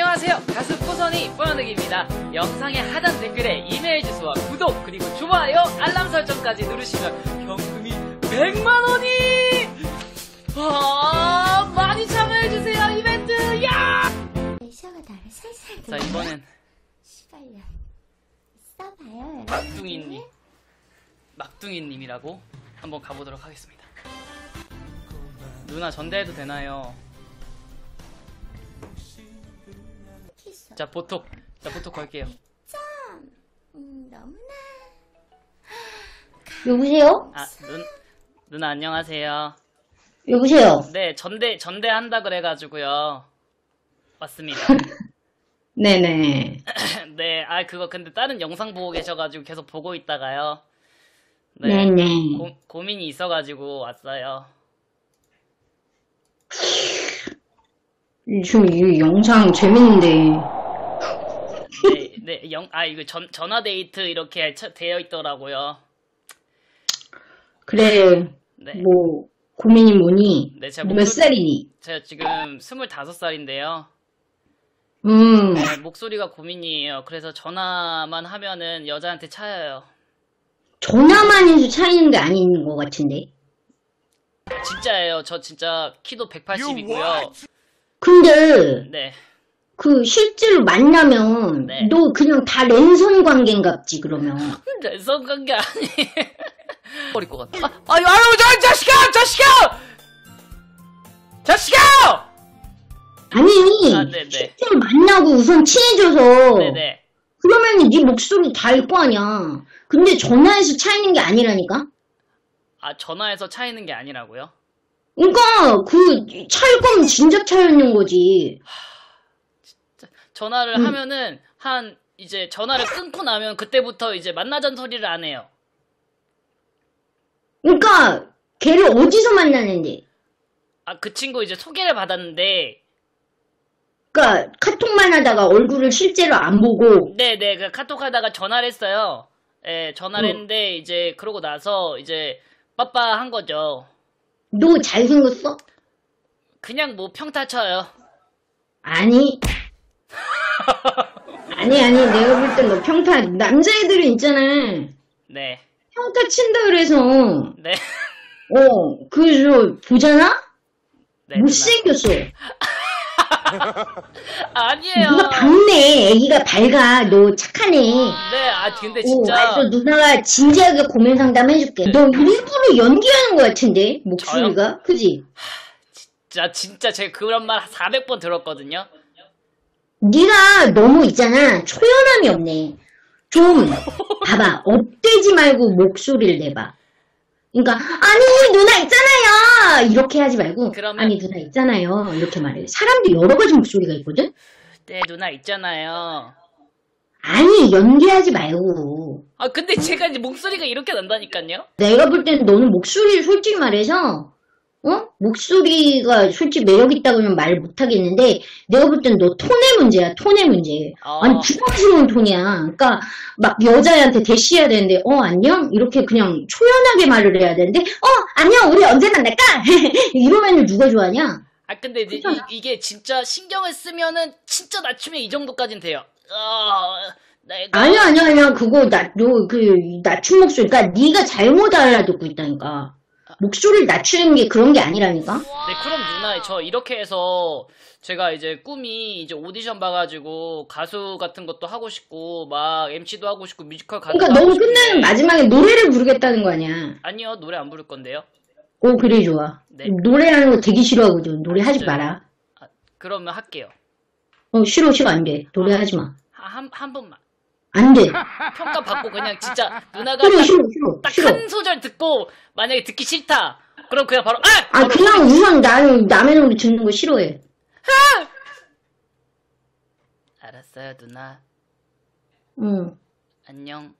안녕하세요. 가수 포선이 뽀연득입니다. 영상의 하단 댓글에 이메일 주소와 구독 그리고 좋아요, 알람 설정까지 누르시면 현금이 100만 원이 아, 많이 참여해주세요 이벤트 야! 시아가 나를 살살 자. 이번엔 시발년. 여러분. 막둥이님 막둥이님이라고 한번 가보도록 하겠습니다. 누나 전대해도 되나요? 자 보톡 자 보톡 걸게요. 점. 음, 너무나. 여보세요? 아 눈, 누나 안녕하세요. 여보세요? 네, 전대, 전대 한다 그래가지고요. 왔습니다. 네네. 네, 아, 그거 근데 다른 영상 보고 계셔가지고 계속 보고 있다가요. 네, 네네. 고, 고민이 있어가지고 왔어요. 지금 이 영상 재밌는데. 네, 네, 영, 아, 이거 전, 전화 데이트 이렇게 처- 되어 있더라고요. 그래, 네. 뭐, 고민이 뭐니? 네, 제가 몇 목소리, 살이니? 제가 지금 25살인데요. 음, 네, 목소리가 고민이에요. 그래서 전화만 하면은 여자한테 차여요. 전화만 해서 차이는 게 아닌 것 같은데. 진짜예요. 저 진짜 키도 180이고요. 근데, 네. 그, 실제로 만나면, 네. 너 그냥 다 랜선 관계인갑지, 그러면. 내성 관계 아니에요. 버릴 것 같아. 아, 아유, 아유, 저, 자식아! 자식아! 자식아! 아니, 아, 네네. 실제로 만나고 우선 친해져서, 네네. 그러면 네 목소리 달거 아니야. 근데 전화해서 차이는 게 아니라니까? 아, 전화해서 차이는 게 아니라고요? 그러니까 그 차일 거면 진작 차였는 거지. 전화를 음. 하면은, 한, 이제 전화를 끊고 나면 그때부터 이제 만나자는 소리를 안 해요. 그러니까 걔를 어디서 만나는데? 아, 그 친구 이제 소개를 받았는데, 그러니까 카톡만 하다가 얼굴을 실제로 안 보고 네네, 그 카톡 하다가 전화를 했어요. 예, 전화를 어. 했는데, 이제, 그러고 나서, 이제, 빠빠한 거죠. 너 잘생겼어? 그냥 뭐 평타 쳐요. 아니. 아니 아니 내가 볼 땐 너 평타 남자애들은 있잖아. 네. 평타 친다 그래서 네. 어 그저 보잖아? 네. 누나. 못생겼어. 아니에요. 누가 밝네. 애기가 밝아. 너 착하네. 네, 아, 근데 오, 진짜. 알았어. 누나가 진지하게 고민 상담 해줄게. 네. 너 일부러 연기하는 것 같은데? 목소리가? 그지? 진짜, 진짜 제가 그런 말 400번 들었거든요. 네가 너무 있잖아. 초연함이 없네. 좀, 봐봐. 업되지 말고 목소리를 내봐. 그러니까, 아니, 누나 있잖아요! 이렇게 하지 말고, 그러면- 아니, 누나 있잖아요. 이렇게 말해. 사람도 여러 가지 목소리가 있거든? 네, 누나 있잖아요. 아니, 연기하지 말고. 아, 근데 제가 이제 목소리가 이렇게 난다니까요? 내가 볼 때는 너는 목소리를 솔직히 말해서, 어? 목소리가 솔직히 매력있다고는 말 못하겠는데, 내가 볼 땐 너 톤의 문제야, 톤의 문제. 어. 아니, 부담스러운 톤이야. 그러니까, 막 여자애한테 대시해야 되는데, 어, 안녕? 이렇게 그냥 초연하게 말을 해야 되는데, 어, 안녕, 우리 언제 만날까? 이러면 누가 좋아하냐? 아, 근데 이제 이, 게 진짜 신경을 쓰면은 진짜 낮추면 이 정도까진 돼요. 어, 내가. 아니야, 아니야, 아니야. 그거, 나, 너, 그, 낮춘 목소리. 그러니까, 네가 잘못 알아듣고 있다니까. 목소리를 낮추는 게 그런 게 아니라니까? 네, 그럼 누나, 저 이렇게 해서 제가 이제 꿈이 이제 오디션 봐가지고 가수 같은 것도 하고 싶고, 막 MC도 하고 싶고, 뮤지컬 가수 그러니까 너무 끝내는 마지막에 노래를 부르겠다는 거 아니야. 아니요, 노래 안 부를 건데요. 오, 그래, 좋아. 네. 노래하는 거 되게 싫어하거든. 노래 하지? 마라. 아, 그러면 할게요. 어, 싫어, 싫어, 안 돼. 노래 하지 마. 한, 한 번만. 안 돼. 평가 받고 그냥 진짜 누나가 싫어, 딱 싫어, 싫어, 딱 싫어. 한 소절 듣고 만약에 듣기 싫다. 그럼 그냥 바로 아! 아, 바로 그냥 우선 나는 남의 노래 듣는 거 싫어해. 알았어요, 누나. 응. 안녕.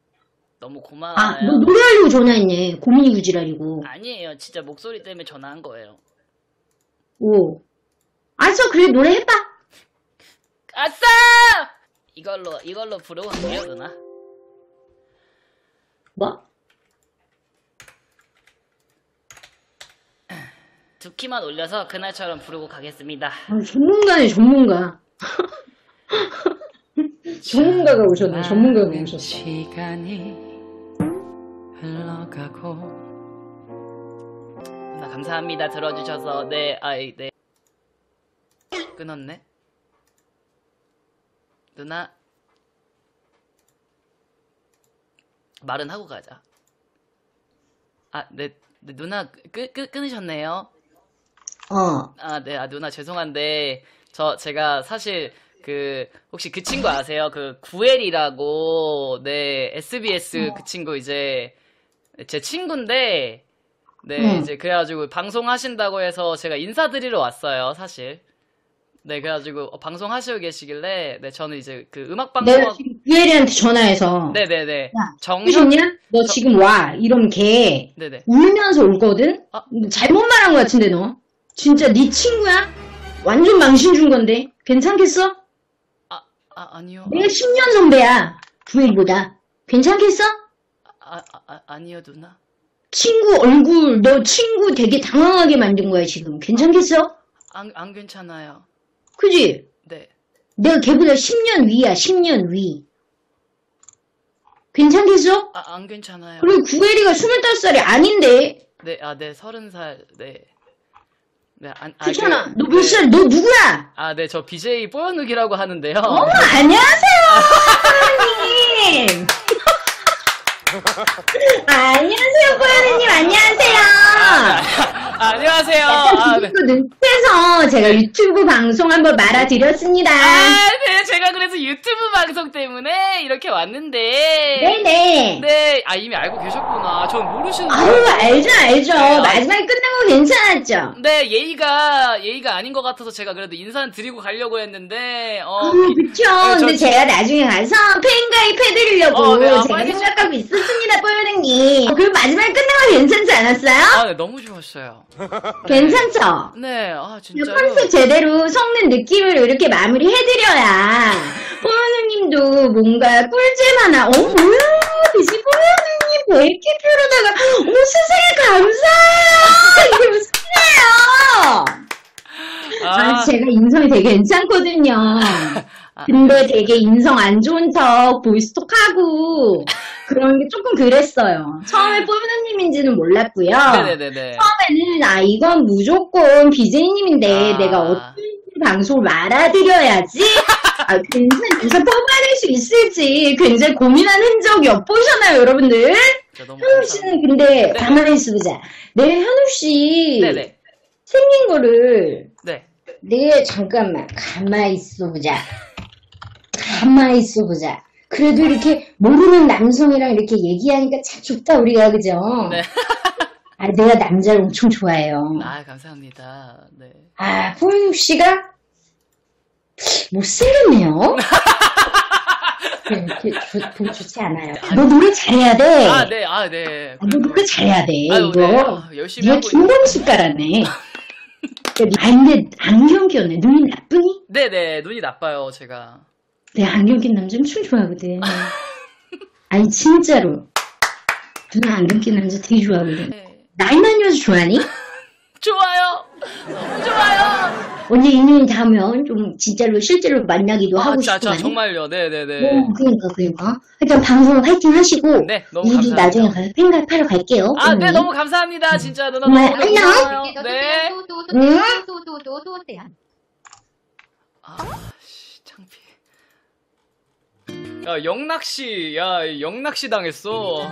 너무 아, 고마워요. 너 노래하려고 전화했네. 고민이 구지라리고. 아니에요. 진짜 목소리 때문에 전화한 거예요. 오. 알았어, 그래, 노래 해봐. 아싸! 이걸로 이걸로 부르고 갈게요, 누나. 뭐? 두 키만 올려서 그날처럼 부르고 가겠습니다. 아, 전문가네, 전문가. 전문가가 오셨네, 전문가가 오셨어. 시간이 흘러가고 누나 감사합니다 들어주셔서 네 아이 네 끊었네 누나 말은 하고 가자 아 네 네, 누나 끄, 끄, 끊으셨네요 어, 아, 네, 아, 누나 죄송한데, 저, 제가 사실, 그, 혹시 그 친구 아세요? 그, 구엘이라고, 네, SBS 그 친구 이제, 제 친구인데, 네, 음. 이제, 그래가지고, 방송하신다고 해서 제가 인사드리러 왔어요, 사실. 네, 그래가지고, 어, 방송하시고 계시길래, 네, 저는 이제 그 음악방송, 내가 지금 구엘이한테 전화해서 네 네 네. 야, 정석, 보셨냐? 너 지금 와. 이러면 걔 네 네. 울면서 올거든? 아. 잘못 말한 것 같은데 너? 진짜 네 친구야? 완전 망신 준 건데 괜찮겠어? 아, 아, 아니요. 내가 10년 선배야 구엘보다 괜찮겠어? 아, 아, 아, 아니요, 누나. 친구 얼굴 너 친구 되게 당황하게 만든 거야 지금 괜찮겠어? 안, 안 괜찮아요. 그지? 네. 내가 걔보다 10년 위야 10년 위 괜찮겠어? 아, 안 괜찮아요. 그리고 구엘이가 25살이 아닌데 네, 아, 네, 서른 살, 네. 네, 안, 아, 그렇잖아 그, 너몇 살? 너 누구야? 아, 네, 저 BJ 뽀연욱이라고 하는데요. 어머 안녕하세요 뽀연님 안녕하세요 뽀연님 안녕하세요 아, 안녕하세요. 약간 아, 네. 눈치 해서 제가 유튜브 방송 한번 말아드렸습니다 아, 네, 제가 그래서 유튜브 방송 때문에 이렇게 왔는데. 네네 네, 아, 이미 알고 계셨구나. 전 모르시는 아우 줄 알죠 알죠 네, 마지막에 끝난 거 괜찮았죠 네, 예의가, 예의가 아닌 것 같아서 제가 그래도 인사는 드리고 가려고 했는데, 어, 아, 비- 그쵸. 네, 저 근데 진- 제가 나중에 가서 팬가입 해드리려고 어, 네, 아, 제가 빨리 생각하고 있었습니다, 뽀요랭님. 그리고 마지막에 거 괜찮지 않았어요? 아, 네, 너무 좋았어요. 괜찮죠? 네, 아, 이 진짜로. 컨셉 제대로 섞는 느낌을 이렇게 마무리 해드려야 뽀요랭님도 뭔가 꿀잼 하나, 어, 뭐야, 대신 뽀요랭님 왜 이렇게 표로다가, 오, 세상에 감사해요! 이게 무슨 일이에요? 아, 제가 인성이 되게 괜찮거든요. 아, 근데 되게 인성 안 좋은 척 보이스톡하고 그런 게 조금 그랬어요. 처음에 뽀르님인지는 몰랐고요. 네네네네. 처음에는 아 이건 무조건 BJ님인데 아. 내가 어떤 방송을 말아드려야지 아, 괜찮아서 뽑아낼 수 있을지 굉장히 고민한 흔적이 엿보이잖아요, 여러분들. 현우. 씨는 근데 가만히 있어보자. 내 현우 씨 네네. 생긴 거를 네. 네, 잠깐만. 가만히 있어보자. 가만히 있어 보자. 그래도 이렇게 모르는 남성이랑 이렇게 얘기하니까 참 좋다, 우리가, 그죠? 네. 아, 내가 남자를 엄청 좋아해요. 아, 감사합니다. 네. 아, 포인욱 씨가 못생겼네요? 이렇게 좋, 별로 좋지 않아요. 너 노래 잘해야 돼. 아, 네, 아, 네. 아, 너 노래 잘해야 돼, 아유, 이거. 네. 아, 열심히 네가 하고 있는. 김범수 가라네. 아, 근데 안경 꼈네. 눈이 나쁘니? 네네, 눈이 나빠요, 제가. 내가 안경 낀 남자 엄청 좋아하거든. 아니, 진짜로. 누나 안경 낀 남자 되게 좋아하거든. 네. 나이 많이어서 좋아하니? 좋아요! 너무 좋아요! 언제 인연이 닿으면 좀 진짜로 실제로 만나기도 아, 하고 자, 싶고. 자. 정말요. 네네네. 어, 그러니까, 그러니까. 일단 방송 화이팅 하시고. 네, 너무 우리 감사합니다. 나중에 가서 팬가입하러 갈게요. 아, 네, 언니. 너무 감사합니다. 진짜 누나 정말 너무 안녕. 고마워요. 네. 응? 아. 야, 영낚시, 야, 영낚시 당했어.